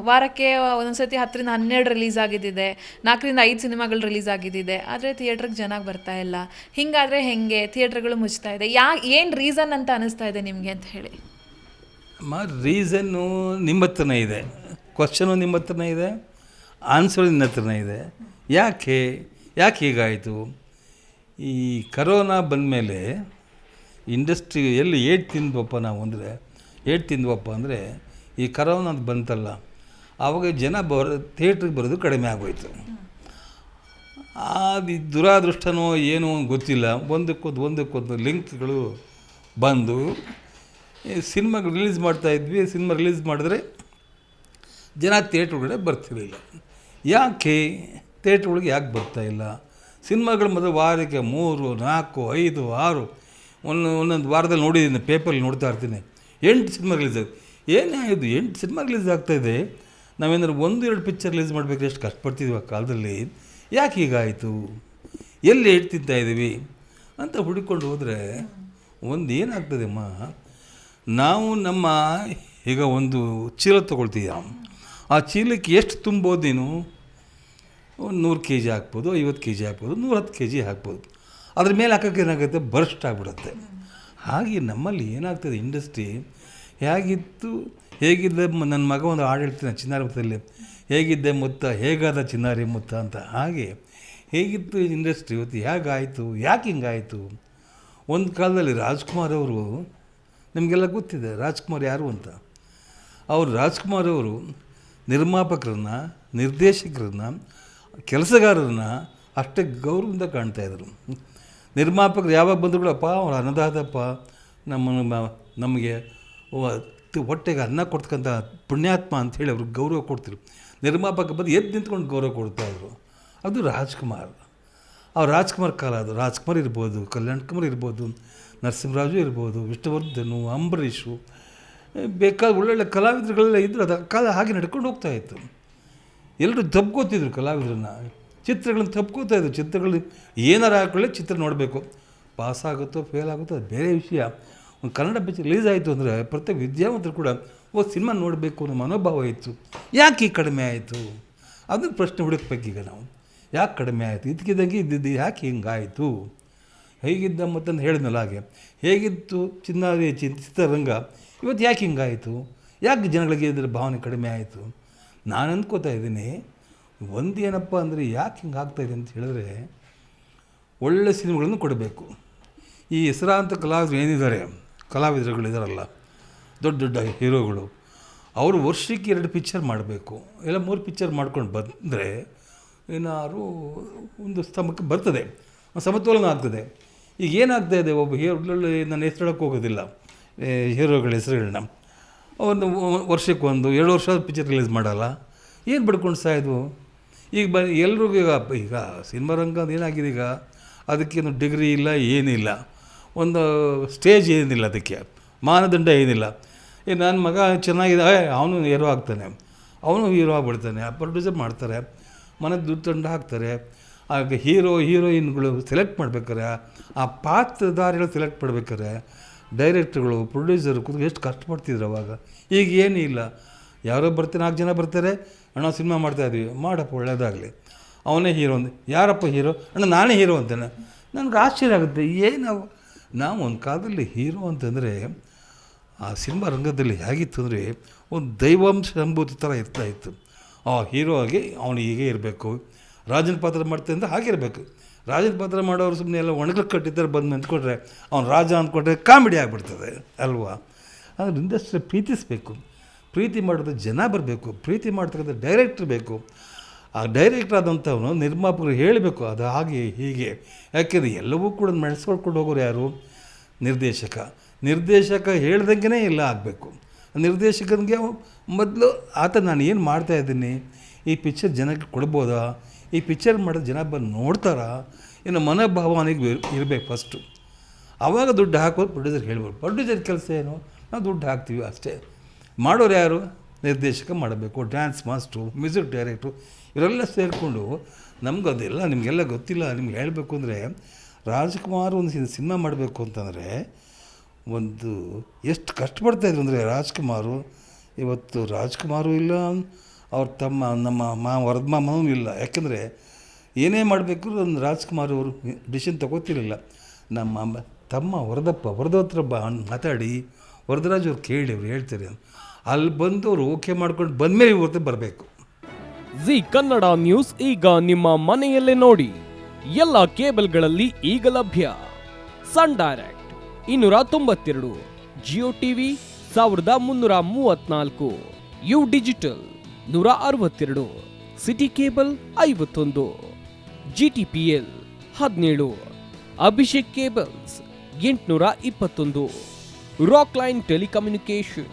ವಾರಕ್ಕೆ ಒಂದೊಂದ್ಸತಿ ಹತ್ತರಿಂದ ಹನ್ನೆರಡು ರಿಲೀಸ್ ಆಗಿದ್ದಿದೆ. ನಾಲ್ಕರಿಂದ ಐದು ಸಿನಿಮಾಗಳು ರಿಲೀಸ್ ಆಗಿದ್ದಿದೆ. ಆದರೆ ಥಿಯೇಟ್ರಿಗೆ ಜನ ಬರ್ತಾ ಇಲ್ಲ. ಹಿಂಗಾದರೆ ಹೆಂಗೆ? ಥಿಯೇಟ್ರ್ಗಳು ಮುಚ್ತಾ ಇದೆ. ಯಾ, ಏನು ರೀಸನ್ ಅಂತ ಅನಿಸ್ತಾ ಇದೆ ನಿಮಗೆ ಅಂತ ಹೇಳಿ. ಅಮ್ಮ ರೀಸನ್ನು ನಿಮ್ಮ ಹತ್ರನೇ ಇದೆ. ಕ್ವಶನು ನಿಮ್ಮ ಹತ್ರನೇ ಇದೆ. ಆನ್ಸರ್ ನಿನ್ನ ಹತ್ರನೇ ಇದೆ. ಯಾಕೆ? ಯಾಕೆ ಹೀಗಾಯಿತು? ಈ ಕರೋನಾ ಬಂದಮೇಲೆ ಇಂಡಸ್ಟ್ರಿ ಎಲ್ಲಿ ಏಟ್ ತಿಂದ್ವಪ್ಪ ನಾವು ಅಂದರೆ ಏಟ್ ತಿಂದ್ವಪ್ಪ ಅಂದರೆ ಈ ಕರೋನಾ ಬಂತಲ್ಲ. ಆವಾಗ ಜನ ಬರ, ಥಿಯೇಟ್ರಿಗೆ ಬರೋದು ಕಡಿಮೆ ಆಗೋಯ್ತು. ಅದು ದುರಾದೃಷ್ಟನೋ ಏನೋ ಗೊತ್ತಿಲ್ಲ. ಒಂದಕ್ಕೊಂದು ಒಂದಕ್ಕೊಂದು ಲಿಂಕ್ಗಳು ಬಂದು ಸಿನಿಮಾ ರಿಲೀಸ್ ಮಾಡ್ತಾ ಇದ್ವಿ. ಸಿನಿಮಾ ರಿಲೀಸ್ ಮಾಡಿದ್ರೆ ಜನ ಥಿಯೇಟ್ರ್ ಒಳಗಡೆ ಬರ್ತಿರಲಿಲ್ಲ. ಯಾಕೆ? ಥಿಯೇಟ್ರ್ ಒಳಗೆ ಯಾಕೆ ಬರ್ತಾ ಇಲ್ಲ? ಸಿನಿಮಾಗಳು ಮೊದಲು ವಾರಕ್ಕೆ ಮೂರು, ನಾಲ್ಕು, ಐದು, ಆರು, ಒಂದು, ಒಂದೊಂದು ವಾರದಲ್ಲಿ ನೋಡಿದ್ದೀನಿ, ಪೇಪರಲ್ಲಿ ನೋಡ್ತಾ ಇರ್ತೀನಿ. ಎಂಟು ಸಿನಿಮಾ ರಿಲೀಸ್ ಆಗಿದೆ ಏನೇ ಇದು ಎಂಟು ಸಿನಿಮಾ ರಿಲೀಸ್ ಆಗ್ತಾಯಿದೆ ನಾವೇನಾದ್ರು ಒಂದು ಎರಡು ಪಿಕ್ಚರ್ ರಿಲೀಸ್ ಮಾಡಬೇಕು ಎಷ್ಟು ಕಷ್ಟಪಡ್ತಿದ್ವಿ ಆ ಕಾಲದಲ್ಲಿ. ಯಾಕೆ ಹೀಗಾಯಿತು ಎಲ್ಲಿ ತಿಂತಾ ಇದ್ದೀವಿ ಅಂತ ಹುಡುಕೊಂಡು ಹೋದರೆ ಒಂದು ಏನಾಗ್ತದೆ ಅಮ್ಮ? ನಾವು ನಮ್ಮ ಈಗ ಒಂದು ಚೀಲ ತೊಗೊಳ್ತೀಯ? ಆ ಚೀಲಕ್ಕೆ ಎಷ್ಟು ತುಂಬೋದು ನೀನು? ಒಂದು ನೂರು ಕೆ ಜಿ ಹಾಕ್ಬೋದು ಐವತ್ತು ಕೆ ಜಿ ಹಾಕ್ಬೋದು, ನೂರ ಹತ್ತು ಕೆ ಜಿ ಹಾಕ್ಬೋದು. ಅದ್ರ ಮೇಲೆ ಹಾಕೋಕ್ಕೆ ಏನಾಗುತ್ತೆ? ಬರ್ಸ್ಟ್ ಆಗಿಬಿಡುತ್ತೆ. ಹಾಗೆ ನಮ್ಮಲ್ಲಿ ಏನಾಗ್ತದೆ? ಇಂಡಸ್ಟ್ರಿ ಹೇಗಿತ್ತು? ಹೇಗಿದ್ದೆ ನನ್ನ ಮಗ ಒಂದು ಹಾಡು ಹೇಳ್ತೀನಿ ಚಿನ್ನಾರಿ ಮುತ್ತಲ್ಲಿ ಹೇಗಿದ್ದೆ ಮುತ್ತ? ಹೇಗಾದ ಚಿನ್ನಾರಿ ಮುತ್ತ ಅಂತ. ಹಾಗೆ ಹೇಗಿತ್ತು ಇಂಡಸ್ಟ್ರಿ ಇವತ್ತು ಹೇಗಾಯಿತು? ಯಾಕೆ ಹಿಂಗಾಯಿತು? ಒಂದು ಕಾಲದಲ್ಲಿ ರಾಜ್ಕುಮಾರ್ ಅವರು ನಿಮಗೆಲ್ಲ ಗೊತ್ತಿದೆ. ರಾಜ್ಕುಮಾರ್ ಯಾರು ಅಂತ. ಅವರು ರಾಜ್ಕುಮಾರ್ ಅವರು ನಿರ್ಮಾಪಕರನ್ನ, ನಿರ್ದೇಶಕರನ್ನ, ಕೆಲಸಗಾರರನ್ನ ಅಷ್ಟೇ ಗೌರವದಿಂದ ಕಾಣ್ತಾಯಿದ್ರು ನಿರ್ಮಾಪಕರು ಯಾವಾಗ ಬಂದ್ರು ಕೂಡ, ಅಪ್ಪ, ಅವ್ರು ನಮ್ಮ ನಮಗೆ ಹೊಟ್ಟೆಗೆ ಅನ್ನ ಕೊಡ್ತಕ್ಕಂಥ ಪುಣ್ಯಾತ್ಮ ಅಂಥೇಳಿ ಅವ್ರಿಗೆ ಗೌರವ ಕೊಡ್ತಿದ್ರು. ನಿರ್ಮಾಪಕ ಬಂದು ಎದ್ದು ನಿಂತ್ಕೊಂಡು ಗೌರವ ಕೊಡ್ತಾಯಿದ್ರು ಅದು ರಾಜ್ಕುಮಾರ್. ಅವ್ರು ರಾಜ್ಕುಮಾರ್ ಕಾಲ ಅದು. ರಾಜ್ಕುಮಾರ್ ಇರ್ಬೋದು, ಕಲ್ಯಾಣ್ ಕುಮಾರ್ ಇರ್ಬೋದು, ನರಸಿಂಹರಾಜು ಇರ್ಬೋದು, ವಿಷ್ಣುವರ್ಧನು, ಅಂಬರೀಷು ಬೇಕಾದ ಒಳ್ಳೊಳ್ಳೆ ಕಲಾವಿದರುಗಳೆಲ್ಲ ಇದ್ದರು ಅದು ಕಾಲ ಹಾಗೆ ನಡ್ಕೊಂಡು ಹೋಗ್ತಾ ಇತ್ತು. ಎಲ್ಲರೂ ತಪ್ಕೋತಿದ್ರು ಕಲಾವಿದರನ್ನ. ಚಿತ್ರಗಳನ್ನ ತಪ್ಕೋತಾ ಇದ್ರು. ಚಿತ್ರಗಳು ಏನಾರು ಹಾಕೊಳ್ಳಿ ಚಿತ್ರ ನೋಡಬೇಕು. ಪಾಸ್ ಆಗುತ್ತೋ ಫೇಲ್ ಆಗುತ್ತೋ, ಅದು ಬೇರೆ ವಿಷಯ. ಒಂದು ಕನ್ನಡ ಪಿಕ್ಚರ್ ರಿಲೀಸ್ ಆಯಿತು ಅಂದರೆ ಪ್ರತಿ ವಿದ್ಯಾವಂತರು ಕೂಡ, ಓ, ಸಿನಿಮಾ ನೋಡಬೇಕು ಅನ್ನೋ ಮನೋಭಾವ ಇತ್ತು. ಯಾಕೆ ಈ ಕಡಿಮೆ ಆಯಿತು? ಅದನ್ನು ಪ್ರಶ್ನೆ ಹುಡುಕ್ಬೇಕೀಗ ನಾವು. ಯಾಕೆ ಕಡಿಮೆ ಆಯಿತು? ಇದಕ್ಕಿದ್ದಂಗೆ ಇದ್ದಿದ್ದು ಯಾಕೆ ಹಿಂಗಾಯಿತು? ಹೇಗಿದ್ದ ಮತ್ತೊಂದು ಹೇಳಿದ್ನಲ್ಲ ಹಾಗೆ. ಹೇಗಿತ್ತು ಚಿನ್ನಾರಿ ಚಿತ್ರರಂಗ? ಇವತ್ತು ಯಾಕೆ ಹಿಂಗಾಯಿತು? ಯಾಕೆ ಜನಗಳಿಗೆ ಇದರ ಭಾವನೆ ಕಡಿಮೆ ಆಯಿತು? ನಾನು ಅಂದ್ಕೋತಾ ಇದ್ದೀನಿ, ಒಂದು ಏನಪ್ಪ ಅಂದರೆ ಯಾಕೆ ಹಿಂಗೆ ಆಗ್ತಾಯಿದೆ ಅಂತ ಹೇಳಿದ್ರೆ, ಒಳ್ಳೆ ಸಿನಿಮಾಗಳನ್ನು ಕೊಡಬೇಕು. ಈ ಹೆಸರಾಂತ ಕಲಾವಿದರು ಏನಿದ್ದಾರೆ? ಕಲಾವಿದರುಗಳಿದಾರಲ್ಲ, ದೊಡ್ಡ ದೊಡ್ಡ ಹೀರೋಗಳು, ಅವರು ವರ್ಷಕ್ಕೆ ಎರಡು ಪಿಕ್ಚರ್ ಮಾಡಬೇಕು ಎಲ್ಲ ಮೂರು ಪಿಕ್ಚರ್ ಮಾಡ್ಕೊಂಡು ಬಂದರೆ ಏನಾದ್ರು ಒಂದು ಸ್ತಂಭಕ್ಕೆ ಬರ್ತದೆ ಸಮತೋಲನ ಆಗ್ತದೆ. ಈಗ ಏನಾಗ್ತಾ ಇದೆ, ಒಬ್ಬ ಹೀರೋಗಳಲ್ಲಿ ನಾನು ಹೆಸರಿಡೋಕ್ಕೆ ಹೋಗೋದಿಲ್ಲ ಹೀರೋಗಳ ಹೆಸರುಗಳನ್ನ. ಒಂದು ವರ್ಷಕ್ಕೆ ಒಂದು, ಎರಡು ವರ್ಷ ಪಿಕ್ಚರ್ ರಿಲೀಸ್ ಮಾಡಲ್ಲ. ಏನು ಬಿಡ್ಕೊಂಡು ಸಾಯ್ದು? ಈಗ ಬ, ಎಲ್ರಿಗೂ ಈಗ ಈಗ ಸಿನಿಮಾ ರಂಗ ಏನಾಗಿದೆ ಈಗ? ಅದಕ್ಕೇನು ಡಿಗ್ರಿ ಇಲ್ಲ, ಏನಿಲ್ಲ. ಒಂದು ಸ್ಟೇಜ್ ಏನಿಲ್ಲ ಅದಕ್ಕೆ, ಮಾನದಂಡ ಏನಿಲ್ಲ. ಈ ನನ್ನ ಮಗ ಚೆನ್ನಾಗಿದೆ ಅವನು ಹೀರೋ ಆಗ್ತಾನೆ. ಅವನು ಹೀರೋ ಆಗ್ಬಿಡ್ತಾನೆ ಪ್ರೊಡ್ಯೂಸರ್ ಮಾಡ್ತಾರೆ ಮನೆ ದುಡ್ಡು ತಂಡ ಹಾಕ್ತಾರೆ. ಆಗ ಹೀರೋ ಹೀರೋಯಿನ್ಗಳು ಸೆಲೆಕ್ಟ್ ಮಾಡ್ಬೇಕಾರೆ ಆ ಪಾತ್ರಧಾರಿಗಳು ಸೆಲೆಕ್ಟ್ ಮಾಡ್ಬೇಕಾರೆ ಡೈರೆಕ್ಟ್ರುಗಳು ಪ್ರೊಡ್ಯೂಸರು ಕುದು ಎಷ್ಟು ಕಷ್ಟಪಡ್ತಿದ್ರು ಅವಾಗ. ಈಗ ಏನೂ ಇಲ್ಲ. ಯಾರೋ ಬರ್ತಾರೆ, ನಾಲ್ಕು ಜನ ಬರ್ತಾರೆ, ಅಣ್ಣ ಸಿನಿಮಾ ಮಾಡ್ತಾಯಿದ್ವಿ ಮಾಡಪ್ಪ, ಒಳ್ಳೇದಾಗಲಿ. ಅವನೇ ಹೀರೋ ಅಂದ, ಯಾರಪ್ಪ ಹೀರೋ ಅಣ್ಣ, ನಾನೇ ಹೀರೋ ಅಂತಾನೆ. ನನಗೆ ಆಶ್ಚರ್ಯ ಆಗುತ್ತೆ, ಏನು ನಾವು ಒಂದು ಕಾಲದಲ್ಲಿ ಹೀರೋ ಅಂತಂದರೆ ಆ ಸಿನಿಮಾ ರಂಗದಲ್ಲಿ ಹೇಗಿತ್ತು ಅಂದರೆ ಒಂದು ದೈವಾಂಶ ಅನುಭೂತಿ ಥರ ಇರ್ತಾ ಇತ್ತು. ಆ ಹೀರೋ ಆಗಿ ಅವನು ಹೀಗೆ ಇರಬೇಕು. ರಾಜನ ಪಾತ್ರ ಮಾಡ್ತಾ ಅಂದರೆ ಹಾಗಿರಬೇಕು ರಾಜನ ಪಾತ್ರ ಮಾಡೋರು ಸುಮ್ಮನೆ ಎಲ್ಲ ಒಣಗಲು ಕಟ್ಟಿದ್ದಾರೆ ಬಂದು ನಿಂತ್ಕೊಂಡ್ರೆ ಅವ್ನು ರಾಜ ಅಂದ್ಕೊಂಡ್ರೆ ಕಾಮಿಡಿ ಆಗಿಬಿಡ್ತದೆ ಅಲ್ವಾ? ಆದರೆ ಇಂಡಸ್ಟ್ರಿ ಪ್ರೀತಿಸಬೇಕು. ಪ್ರೀತಿ ಮಾಡೋದು ಜನ ಬರಬೇಕು. ಪ್ರೀತಿ ಮಾಡ್ತಕ್ಕಂಥ ಡೈರೆಕ್ಟ್ರ್ ಬೇಕು. ಆ ಡೈರೆಕ್ಟರ್ ಆದಂಥವನು ನಿರ್ಮಾಪಕರು ಹೇಳಬೇಕು ಅದು ಹಾಗೆ ಹೀಗೆ. ಯಾಕೆಂದರೆ ಎಲ್ಲವೂ ಕೂಡ ನಡೆಸ್ಕೊಳ್ಕೊಂಡು ಹೋಗೋರು ಯಾರು? ನಿರ್ದೇಶಕ. ನಿರ್ದೇಶಕ ಹೇಳ್ದಂಗೆ ಎಲ್ಲ ಆಗಬೇಕು. ನಿರ್ದೇಶಕನಿಗೆ ಮೊದಲು ಆತ ನಾನು ಏನು ಮಾಡ್ತಾ ಇದ್ದೀನಿ? ಈ ಪಿಕ್ಚರ್ ಜನಕ್ಕೆ ಕೊಡ್ಬೋದಾ? ಈ ಪಿಕ್ಚರ್ ಮಾಡಿದ ಜನ ಬಂದು ನೋಡ್ತಾರಾ? ಇನ್ನು ಮನೋಭಾವನೆಗೆ ಇರಬೇಕು ಫಸ್ಟು ಆವಾಗ ದುಡ್ಡು ಹಾಕೋದು ಪ್ರೊಡ್ಯೂಸರ್ ಹೇಳ್ಬೋದು. ಪ್ರೊಡ್ಯೂಸರ್ ಕೆಲಸ ಏನು? ನಾವು ದುಡ್ಡು ಹಾಕ್ತೀವಿ ಅಷ್ಟೇ. ಮಾಡೋರು ಯಾರು? ನಿರ್ದೇಶಕ ಮಾಡಬೇಕು ಡ್ಯಾನ್ಸ್ ಮಾಸ್ಟ್ರು ಮ್ಯೂಸಿಕ್ ಡೈರೆಕ್ಟ್ರು ಇವರೆಲ್ಲ ಸೇರಿಕೊಂಡು ನಮ್ಗೆ ಅದೆಲ್ಲ ನಿಮಗೆಲ್ಲ ಗೊತ್ತಿಲ್ಲ, ನಿಮ್ಗೆ ಹೇಳಬೇಕು ಅಂದರೆ ರಾಜ್ಕುಮಾರ್ ಒಂದು ಸಿನಿಮಾ ಮಾಡಬೇಕು ಅಂತಂದರೆ ಒಂದು ಎಷ್ಟು ಕಷ್ಟಪಡ್ತಾಯಿದ್ರು ಅಂದರೆ ರಾಜ್ಕುಮಾರು. ಇವತ್ತು ರಾಜ್ಕುಮಾರು ಇಲ್ಲ, ಅವ್ರ ತಮ್ಮ, ನಮ್ಮ ಮಾ ವರದಮಾಮನೂ ಇಲ್ಲ. ಯಾಕೆಂದರೆ ಏನೇ ಮಾಡಬೇಕು ಒಂದು ರಾಜ್ಕುಮಾರ್ ಅವರು ಡಿಸಿಷನ್ ತಗೋತಿರಲಿಲ್ಲ. ನಮ್ಮ ತಮ್ಮ ವರದಪ್ಪ ವರದತ್ರ ಬಾ ಮಾತಾಡಿ, ವರದರಾಜ್ ಅವ್ರು ಕೇಳಿ, ಅವ್ರು ಹೇಳ್ತಾರೆ ಅಲ್ಲಿ ಬಂದು ಅವ್ರು ಓಕೆ ಮಾಡ್ಕೊಂಡು ಬಂದಮೇಲೆ ಇವತ್ತು ಬರಬೇಕು. ಜಿ ಕನ್ನಡ ನ್ಯೂಸ್ ಈಗ ನಿಮ್ಮ ಮನೆಯಲ್ಲೇ ನೋಡಿ. ಎಲ್ಲ ಕೇಬಲ್ಗಳಲ್ಲಿ ಈಗ ಲಭ್ಯ. ಸನ್ ಡೈರೆಕ್ಟ್ ಇನ್ನೂರ ತೊಂಬತ್ತೆರಡು, ಜಿಯೋ ಟಿವಿ ಸಾವಿರದ ಮುನ್ನೂರ ಮೂವತ್ನಾಲ್ಕು, ಯು ಡಿಜಿಟಲ್ ನೂರ ಅರವತ್ತೆರಡು, ಸಿಟಿ ಕೇಬಲ್ ಐವತ್ತೊಂದು ಜಿ ಟಿ ಪಿ ಎಲ್ ಹದಿನೇಳು, ಅಭಿಷೇಕ್ ಕೇಬಲ್ಸ್ ಎಂಟುನೂರ ಇಪ್ಪತ್ತೊಂದು, ರಾಕ್ ಲೈನ್ ಟೆಲಿಕಮ್ಯುನಿಕೇಶನ್